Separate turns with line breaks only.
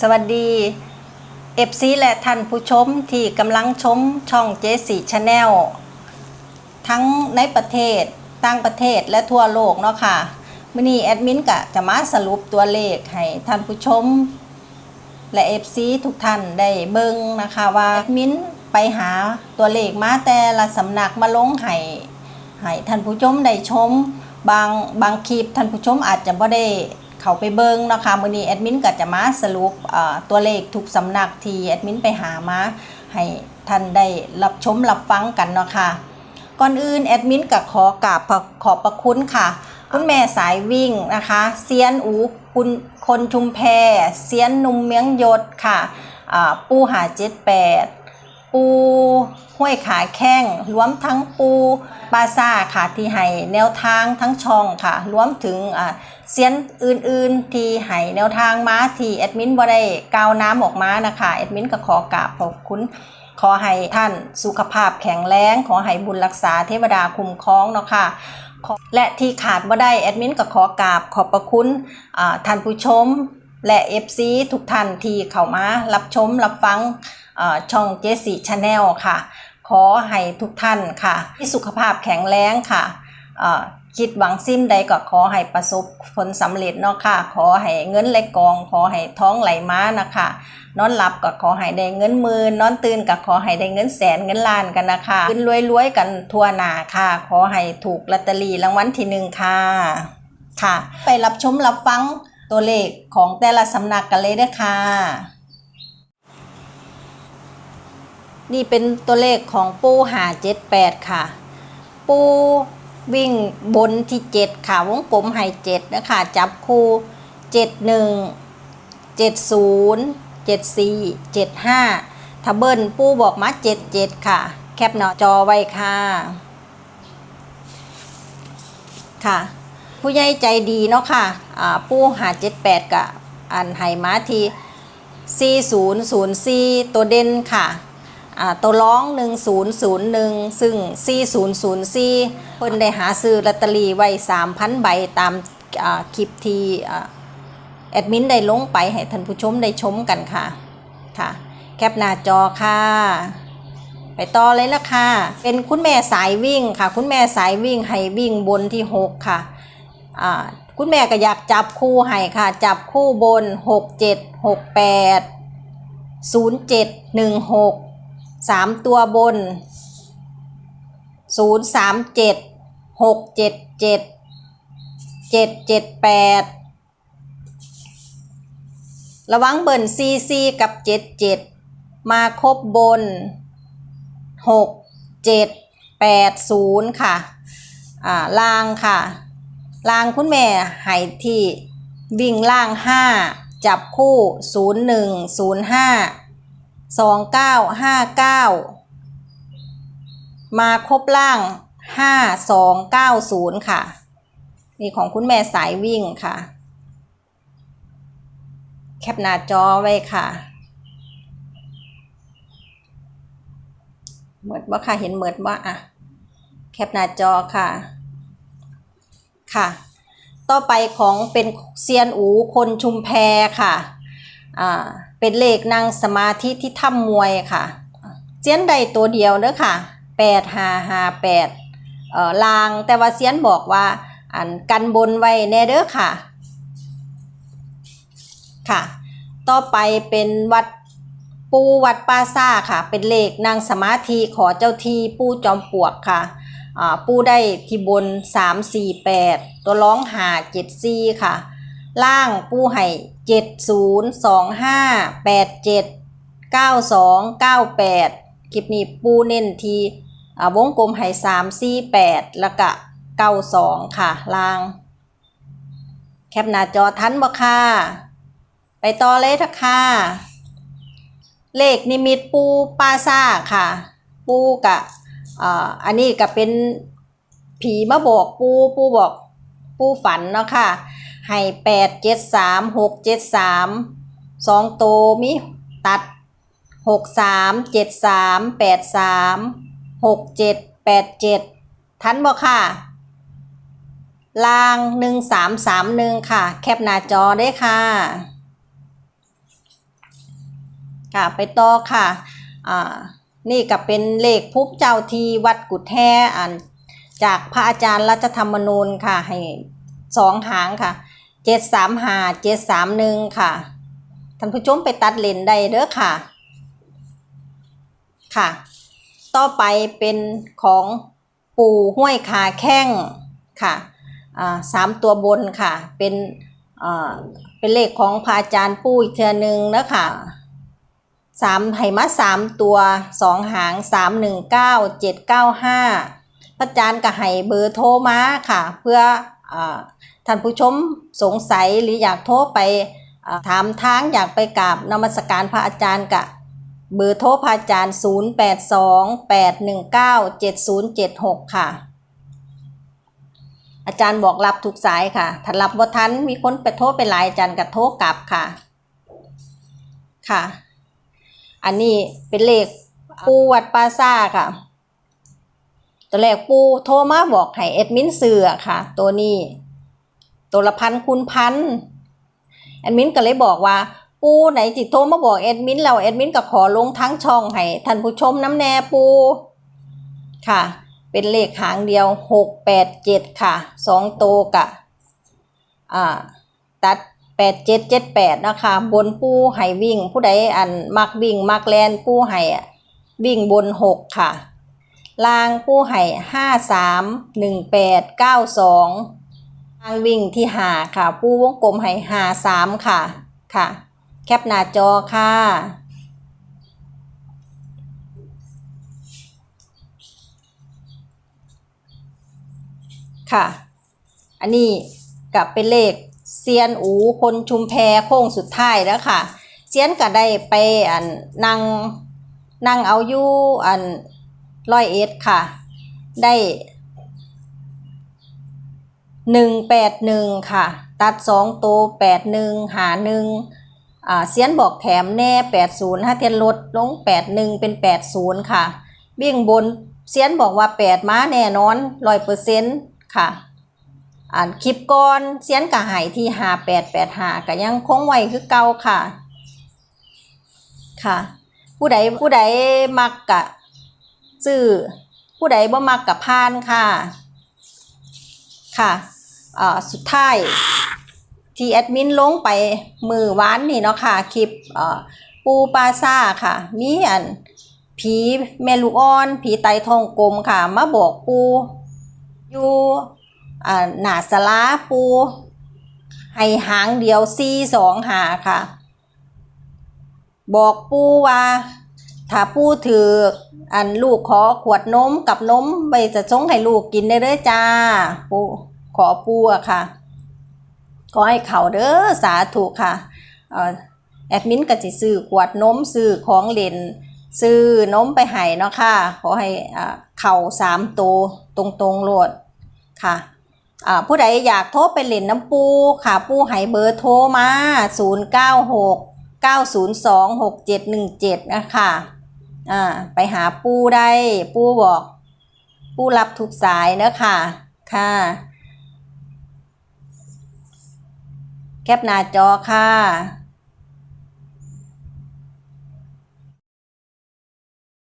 สวัสดีเอฟซีและท่านผู้ชมที่กำลังชมช่องเจสีชาแนลทั้งในประเทศต่างประเทศและทั่วโลกเนาะค่ะมื่อนี้แอดมินก็จะมาสรุปตัวเลขให้ท่านผู้ชม และเอฟซีทุกท่านได้เบิ่งนะคะว่าแอดมินไปหาตัวเลขมาแต่ละสำนักมาลงให้ให้ท่านผู้ชมได้ชม บางบางคลิปท่านผู้ชมอาจจะบ่ได้ เขาไปเบิงนะคะมื้อนี้แอดมินก็จะมาสรุปตัวเลขทุกสำนักที่แอดมินไปหามาให้ท่านได้รับชมรับฟังกันเนาะค่ะก่อนอื่นแอดมินก็ขอกราบขอบพระคุณค่ะ คุณแม่สายวิ่งนะคะเซียนอูคุณคนชุมแพเซียนนุ่มเมียงยศค่ะปูหาเจ็ดแปด ปูห้วยขาแข้งรวมทั้งปูปาซาค่ะที่ให้แนวทางทั้งช่องค่ะ รวมถึงเซียนอื่นๆ ที่ให้แนวทางมาที่แอดมินบ่ได้กาวน้ำออกมานะคะแอดมินก็ขอกราบขอบคุณขอให้ท่านสุขภาพแข็งแรง ขอให้บุญรักษาเทวดาคุ้มครองเนาะค่ะและที่ขาดบ่ได้แอดมินก็ขอกราบขอบพระคุณท่านผู้ชม และ FC ทุกท่านที่เข้ามารับชมรับฟัง ช่องเจสีชาแนลค่ะ ขอให้ทุกท่านค่ะ ที่สุขภาพแข็งแรงค่ะคิดหวังสิ้นใดก็ขอให้ประสบผลสำเร็จเนาะค่ะ ขอให้เงินไหลกอง ขอให้ท้องไหลม้านะคะ นอนหลับก็ขอให้ได้เงินหมื่นนอนตื่นก็ขอให้ได้เงินแสนเงินล้านกันนะคะขึ้นรวยๆกันทั่วหน้าค่ะ ขอให้ถูกลอตเตอรี่รางวัลที่หนึ่งค่ะ ค่ะ ไปรับชมรับฟังตัวเลขของแต่ละสำนักกันเลยเด้อค่ะ นี่เป็นตัวเลขของปูหาเจ็ดแปดค่ะ ปูวิ่งบนที่เจ็ดค่ะ วงกลมให้เจ็ดนะคะจับคู่เจ็ดหนึ่งเจ็ดศูนย์เจ็ดสี่เจ็ดห้าถ้าเบิลปูบอกมาเจ็ดเจ็ดค่ะ แคปหน้าจอไว้ค่ะ ค่ะ ผู้ใหญ่ใจดีเนาะค่ะอ่าปูหาเจ็ดแปดกับอันไห้มาที4004 ตัวเด่นค่ะ ตัวร้อง 1001 ซึ่ง 4004 เพิ่นได้หาซื้อลอตเตอรี่ไว้ 3,000 ใบตามคลิปที่แอดมินได้ลงไปให้ท่านผู้ชมได้ชมกันค่ะ ค่ะ แคปหน้าจอค่ะ ไปต่อเลยละค่ะ เป็นคุณแม่สายวิ่งค่ะ คุณแม่สายวิ่งให้วิ่งบนที่ 6 ค่ะคุณแม่ก็อยากจับคู่ให้ค่ะ จับคู่บน 6 7 6 8 0 7 1 6 สามตัวบนศูนย์สามเจ็ดหกเจ็ดเจ็ดเจ็ดเจ็ดแปดระวังเบิ่นซีซีกับเจ็ดเจ็ดมาครบบนหกเจ็ดแปดศูนย์ค่ะอ่าล่างค่ะล่างคุณแม่ให้ที่วิ่งล่างห้าจับคู่ศูนย์หนึ่งศูนย์ห้าสองเก้าห้า เก้ามาครบล่างห้าสองเก้าศูนย์ค่ะ นี่ของคุณแม่สายวิ่งค่ะ แคปหน้าจอไว้ค่ะ เหมือนว่าค่ะเห็นเหมือนว่าอะ แคปหน้าจอค่ะ ค่ะ ต่อไปของเป็นเซียนอูคนชุมแพค่ะ อ่า เป็นเลขนั่งสมาธิที่ถ้ำมวยค่ะเซียนใดตัวเดียวเด้อค่ะแปดห้าห้าแปดเอ่อลางแต่ว่าเซียนบอกว่าอันกันบนไว้แน่เด้อค่ะ ค่ะ ต่อไปเป็นวัดปูวัดปาซ่าค่ะ เป็นเลขนั่งสมาธิขอเจ้าที่ปูจอมปลวกค่ะอ่าปูได้ที่บนสามสี่แปดตัวร้องหาเจ็ดสี่ค่ะ ล่างปูให้เจ็ดศูนย์สองห้าแปดเจ็ดเก้าสองเก้าแปดคลิปนี้ปูเน้นทีอ่าวงกลมให้สามสี่แปดแล้วก็เก้าสองค่ะลาง แคปหน้าจอทันบ่ค่ะ ไปต่อเลยทักค่ะ เลขนิมิตปูปาซ่าค่ะ ปูกะอ่าอันนี้ก็เป็นผีมาบอกปูปูบอกปูฝันเนาะค่ะ ให้แปดเจ็ดสามหกเจ็ดสามสองโตวมีตัดหกสามเจ็ดสามแปดสามหกเจ็ดแปดเจ็ดทันบ่ค่ะ ลางหนึ่งสามสามหนึ่งค่ะ แคปหน้าจอได้ค่ะ ค่ะไปต่อค่ะ อ่า นี่ก็เป็นเลขภูมิเจ้าทีวัดกุดแท้อันจากพระอาจารย์รัชธรรมนูญค่ะ ให้สองหางค่ะ เจ็ดสามหาเจ็ดสามหนึ่งค่ะท่านผู้ชมไปตัดเลนได้เด้อค่ะ ค่ะ ต่อไปเป็นของปู่ห้วยขาแข้งค่ะสามตัวบนค่ะ เป็นเป็นเลขของพระอาจารย์ปู่อีกเทือหนึ่งนะคะสามไหมาสามตัวสองหางสามหนึ่งเก้าเจ็ดเก้าห้าพระอาจารย์ก็ให้เบอร์โทรมาค่ะ เพื่ออ ท่านผู้ชมสงสัยหรืออยากโทรไปถามทางอยากไปกราบนมัสการพระอาจารย์กะเบอร์โทรพระอาจารย์ 0828197076 ค่ะ อาจารย์บอกรับทุกสายค่ะ ถ้ารับบ่าทันมีคนไปโทรไปหลายอาจารย์ก็โทรกลับค่ะ ค่ะ อันนี้เป็นเลขปูวัดปาซ่าค่ะ ตัวแรกปูโทรมาบอกให้เอ็ดมินเสือค่ะ ตัวนี้ ตัวละพันคูณพันแอดมินก็เลยบอกว่า ปูไหนจิโทรมาบอกแอดมินเราแอดมินก็ขอลงทั้งช่องให้ท่านผู้ชมน้ำแน่ปูค่ะ เป็นเลขหางเดียวหกแปดเจ็ดค่ะสองโตวกะอ่าตัดแปดเจ็ดเจ็ดแปดนะคะ บนปูไห้วิ่ง ผู้ใดอันมักวิ่งมักแลนปูไห้อะวิ่งบนหกค่ะลางปูไห่ห้าสามหนึ่งแปดเก้าสอง ลางวิ่งที่หาค่ะปูวงกลมไห่หาสามค่ะ ค่ะ แคปหน้าจอค่ะ ค่ะ อันนี้กับเป็นเลขเซียนอูคนชุมแพโค้งสุดท้ายแล้วค่ะเซียนก็ได้ไปอันนั่งนั่งเอาอยู่อันร้อยเอ็ดค่ะ ได้ หนึ่งแปดหนึ่งค่ะ ตัดสองตัวแปดหนึ่งหาหนึ่งอ่าเซียนบอกแถมแน่แปดศูนย์ถ้าเทียนลดลงแปดหนึ่งเป็นแปดศูนย์ค่ะ วิ่งบนเซียนบอกว่าแปดม้าแน่นอนร้อยเปอร์เซ็นต์ค่ะอ่านคลิปก่อนเสียนกะหายที่หาแปดแปดหาก็ยังคงไว้คือเก่าค่ะ ค่ะ ผู้ใดผู้ใดมักกะซื้อผู้ใดบ่มักกะพานค่ะ ค่ะสุดท้ายที่แอดมินลงไปมือวานนี่เนาะค่ะคลิปปูปาซาค่ะ มีอันผีแม่ลูออน ผีไตทองกลมค่ะ มาบอกปูอยู่หนาสลาปูให้หางเดียวซีสองหาค่ะ บอกปูว่า ถ้าปูถืออันลูกขอขวดนมกับนมไปจะชงให้ลูกกินได้เลยจ้า ปูขอปูอะค่ะ ขอให้เขาเด้อสาธุค่ะแอดมินก็จะซื้อขวดนมซื้อของเล่นซื้อนมไปให้เนาะค่ะ ขอให้เข่าสามตัวตรงๆโลดค่ะผู้ใดอยากโทรไปเล่นน้ำปูค่ะ ปูให้เบอร์โทรมา 0 9 6 9 0 2 6 7 1 7 นะคะ อ่าไปหาปูได้ปูบอก ปูรับทุกสายเนอะค่ะ ค่ะ แคปหน้าจอค่ะ